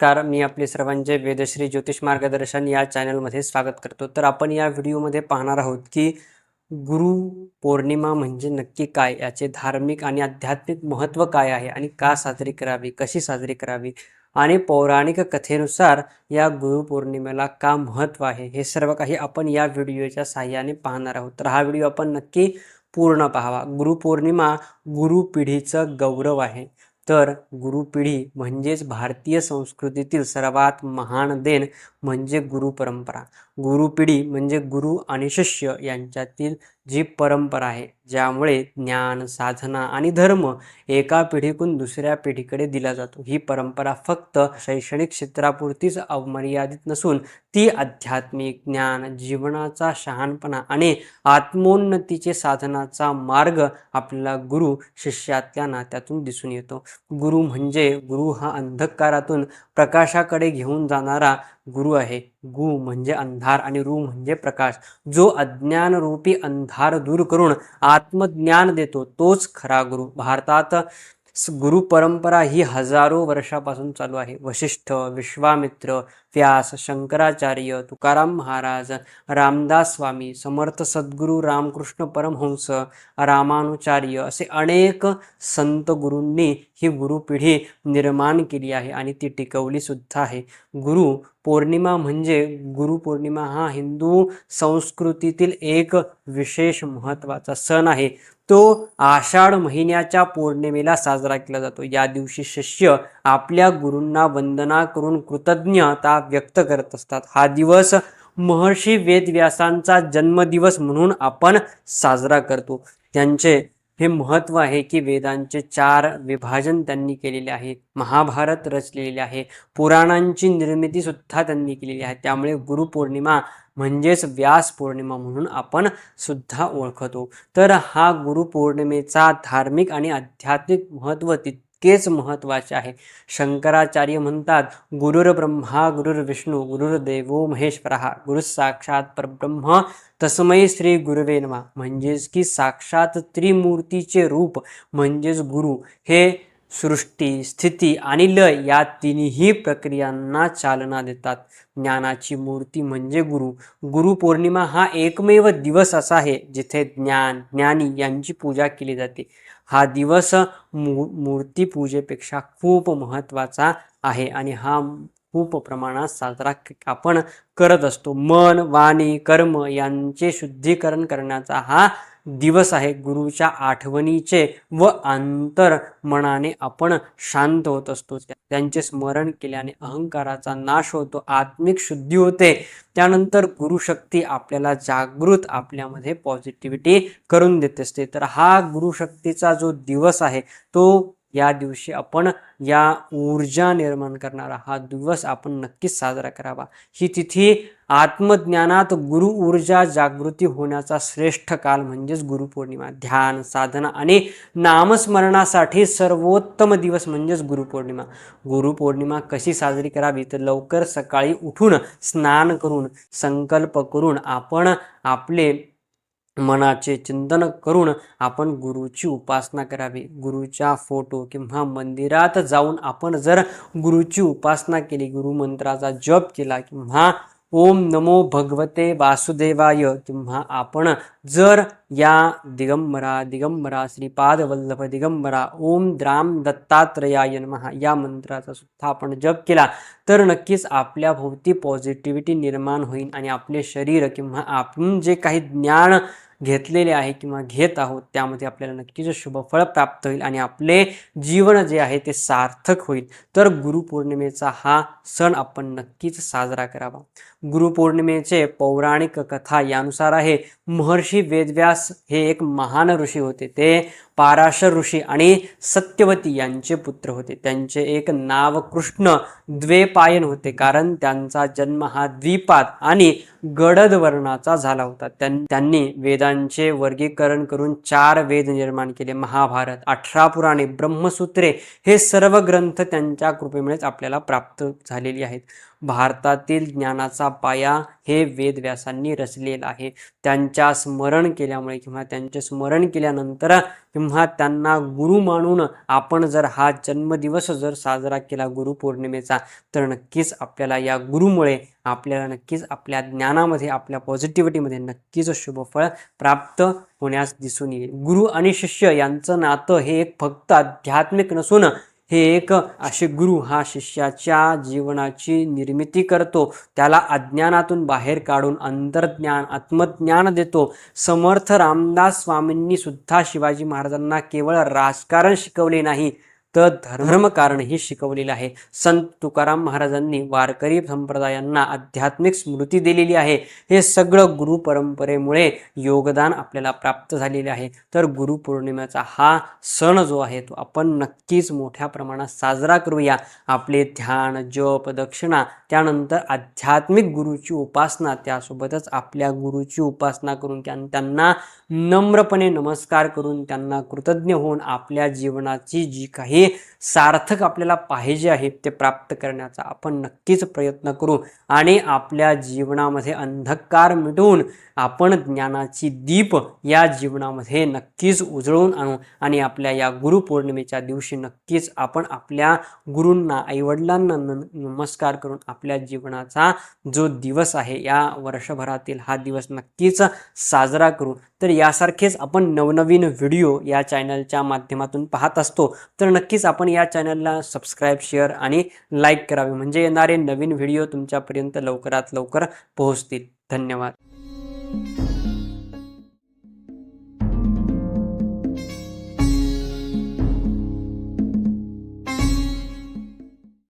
नमस्कार मी आपले सर्वांचे वेदश्री ज्योतिष मार्गदर्शन या चॅनलमध्ये स्वागत करतो. तर आपण या व्हिडिओमध्ये पाहणार आहोत की गुरु पौर्णिमा म्हणजे नक्की काय? याचे धार्मिक आणि आध्यात्मिक महत्त्व काय आहे आणि का साजरी करावी? कशी साजरी करावी? आणि पौराणिक कथेनुसार या गुरुपौर्णिमेला का महत्त्व आहे? हे सर्व काही आपण या व्हिडिओच्या साहाय्याने पाहणार आहोत. तर हा व्हिडिओ आपण नक्की पूर्ण पाहावा. गुरुपौर्णिमा गुरुपिढीचं गौरव आहे. तर गुरुपिढी म्हणजेच भारतीय संस्कृतीतील सर्वात महान देण म्हणजे गुरु परंपरा गुरुपिढी म्हणजे गुरु आणि शिष्य यांच्यातील जी परंपरा आहे ज्यामुळे ज्ञान साधना आणि धर्म एका पिढीकडून दुसऱ्या पिढीकडे दिला जातो. ही परंपरा फक्त शैक्षणिक क्षेत्रापुरतीच अमर्यादित नसून ती आध्यात्मिक ज्ञान जीवनाचा शहाणपणा आणि आत्मोन्नतीचे साधनाचा मार्ग आपल्याला गुरु शिष्यातल्या नात्यातून दिसून येतो. गुरु म्हणजे गुरु हा अंधकारातून प्रकाशाकडे घेऊन जाणारा गुरु आहे. गु म्हणजे अंधार आणि रु म्हणजे प्रकाश. जो अज्ञान रूपी अंधार दूर करून आत्मज्ञान देतो तोच खरा गुरु. भारतात स- गुरु परंपरा ही हजारो वर्षापासून चालू आहे. वशिष्ठ विश्वामित्र व्यास शंकराचार्य तुकाराम महाराज रामदास स्वामी समर्थ सद्गुरू रामकृष्ण परमहंस रामानुचार्य असे अनेक संत गुरूंनी ही गुरुपिढी निर्माण केली आहे आणि ती टिकवली सुद्धा आहे. गुरु पौर्णिमा म्हणजे गुरुपौर्णिमा हा हिंदू संस्कृतीतील एक विशेष महत्त्वाचा सण आहे. तो आषाढ महिन्याच्या पौर्णिमेला साजरा केला जातो. या दिवशी शिष्य आपल्या गुरूंना वंदना करून कृतज्ञता व्यक्त करत असतात. हा दिवस महर्षी वेदव्यासांचा जन्मदिवस म्हणून आपण साजरा करतो. त्यांचे हे महत्त्व आहे की वेदांचे चार विभाजन त्यांनी केलेले आहे महाभारत रचलेले आहे. पुराणांची निर्मिती सुद्धा त्यांनी केलेली आहे. त्यामुळे गुरुपौर्णिमा म्हणजेच व्यास पौर्णिमा म्हणून आपण सुद्धा ओळखतो. तर हा गुरुपौर्णिमेचा धार्मिक आणि आध्यात्मिक महत्त्व तितकेच महत्त्वाचे आहे. शंकराचार्य म्हणतात गुरुर ब्रह्मा गुरुर विष्णू गुरुर देवो महेश्वरः. गुरु साक्षात परब्रह्म तस्मै श्री गुरुवे नमः. म्हणजेच की साक्षात त्रिमूर्तीचे रूप म्हणजेच गुरु हे सृष्टी स्थिती आणि लय या तिन्ही प्रक्रियांना चालना देतात. ज्ञानाची मूर्ती म्हणजे गुरु. गुरुपौर्णिमा हा एकमेव दिवस असा आहे जिथे ज्ञान ज्ञानी यांची पूजा केली जाते. हा दिवस मू मूर्तीपूजेपेक्षा खूप महत्त्वाचा आहे आणि हा खूप प्रमाणात साजरा आपण करत असतो. मन वाणी कर्म यांचे शुद्धीकरण करण्याचा हा दिवस आहे. गुरुच्या आठवणीचे व अंतर मनाने आपण शांत होत असतो. त्यांचे स्मरण केल्याने अहंकाराचा नाश होतो आत्मिक शुद्धी होते. त्यानंतर गुरुशक्ती आपल्याला जागृत आपल्यामध्ये पॉझिटिव्हिटी करून देत असते. तर हा गुरुशक्तीचा जो दिवस आहे तो या दिवशी आपण या ऊर्जा निर्माण करणारा हा दिवस आपण नक्कीच साजरा करावा. ही तिथी आत्मज्ञानात गुरु ऊर्जा जागृती होण्याचा श्रेष्ठ काल म्हणजेच गुरुपौर्णिमा. ध्यान साधना आणि नामस्मरणासाठी सर्वोत्तम दिवस म्हणजेच गुरुपौर्णिमा. गुरुपौर्णिमा कशी साजरी करावी? तर लवकर सकाळी उठून स्नान करून संकल्प करून आपण आपले मनाचे चिंतन करून आपण गुरुची उपासना करावी. गुरुच्या फोटो किंवा मंदिरात जाऊन आपण जर गुरुची उपासना केली गुरुमंत्राचा जप केला किंवा ओम नमो भगवते वासुदेवाय. किंवा आपण जर या दिगंबरा दिगंबरा श्रीपाद वल्लभ दिगंबरा ओम द्राम दत्तात्रयाय महा या मंत्राचा सुद्धा आपण जप केला तर नक्कीच आपल्या भोवती पॉझिटिव्हिटी निर्माण होईल आणि आपले शरीर किंवा आपण जे काही ज्ञान घेतलेले आहे किंवा घेत आहोत त्यामध्ये आपल्याला नक्कीच शुभफळ प्राप्त होईल आणि आपले जीवन जे आहे ते सार्थक होईल. तर गुरुपौर्णिमेचा हा सण आपण नक्कीच साजरा करावा. गुरुपौर्णिमेचे पौराणिक कथा यानुसार आहे. महर्षी वेदव्यास हे एक महान ऋषी होते. ते पाराशर ऋषी आणि सत्यवती यांचे पुत्र होते. त्यांचे एक नाव कृष्ण द्वेपायन होते. कारण त्यांचा जन्म हा द्वीपात आणि गडद वर्णाचा झाला होता. त्यां- त्यांनी वेदांचे वर्गीकरण करून चार वेद निर्माण केले. महाभारत अठरा पुराणे ब्रह्मसूत्रे हे सर्व ग्रंथ त्यांच्या कृपेमुळेच आपल्याला प्राप्त झालेली आहेत. भारतातील ज्ञानाचा पाया हे वेदव्यासांनी रचलेला आहे. त्यांच्या स्मरण केल्यामुळे किंवा त्यांचे स्मरण केल्यानंतर किंवा त्यांना गुरु मानून आपण जर हा जन्मदिवस जर साजरा केला गुरुपौर्णिमेचा तर नक्कीच आपल्याला या गुरुमुळे आपल्याला नक्कीच आपल्या ज्ञानामध्ये आपल्या पॉझिटिव्हिटीमध्ये नक्कीच शुभफळ प्राप्त होण्यास दिसून येईल. गुरु आणि शिष्य यांचं नातं हे एक फक्त आध्यात्मिक नसून हे एक असे गुरु हा शिष्याच्या जीवनाची निर्मिती करतो. त्याला अज्ञानातून बाहेर काढून अंतर्ज्ञान आत्मज्ञान देतो. समर्थ रामदास स्वामींनी सुद्धा शिवाजी महाराजांना केवळ राजकारण शिकवले नाही तर धर्मकारणही शिकवलेलं आहे. संत तुकाराम महाराजांनी वारकरी संप्रदायांना आध्यात्मिक स्मृती दिलेली आहे. हे सगळं गुरु परंपरेमुळे योगदान आपल्याला प्राप्त झालेले आहे. तर गुरुपौर्णिमेचा हा सण जो आहे तो आपण नक्कीच मोठ्या प्रमाणात साजरा करूया. आपले ध्यान जप दक्षिणा त्यानंतर आध्यात्मिक गुरुची उपासना त्यासोबतच आपल्या गुरुची उपासना करून त्यांना नम्रपणे नमस्कार करून त्यांना कृतज्ञ होऊन आपल्या जीवनाची जी काही सार्थक आपल्याला पाहिजे आहे ते प्राप्त करण्याचा आपण नक्कीच प्रयत्न करू. आणि आपल्या जीवनामध्ये अंधकार मिटवून आपण ज्ञानाची दीप या जीवनामध्ये नक्कीच उजळून आणू. आणि आपल्या या गुरुपौर्णिमेच्या दिवशी नक्कीच आपण आपल्या गुरूंना आईवडिलांना नमस्कार करून आपल्या जीवनाचा जो दिवस आहे या वर्षभरातील हा दिवस नक्कीच साजरा करू. तर यासारखेच आपण नवनवीन व्हिडिओ या चॅनलच्या माध्यमातून पाहत असतो तर नक्कीच आपण या चॅनलला सबस्क्राईब शेअर आणि लाईक करावे. म्हणजे येणारे नवीन व्हिडिओ तुमच्यापर्यंत लवकरात लवकर पोहोचतील. धन्यवाद.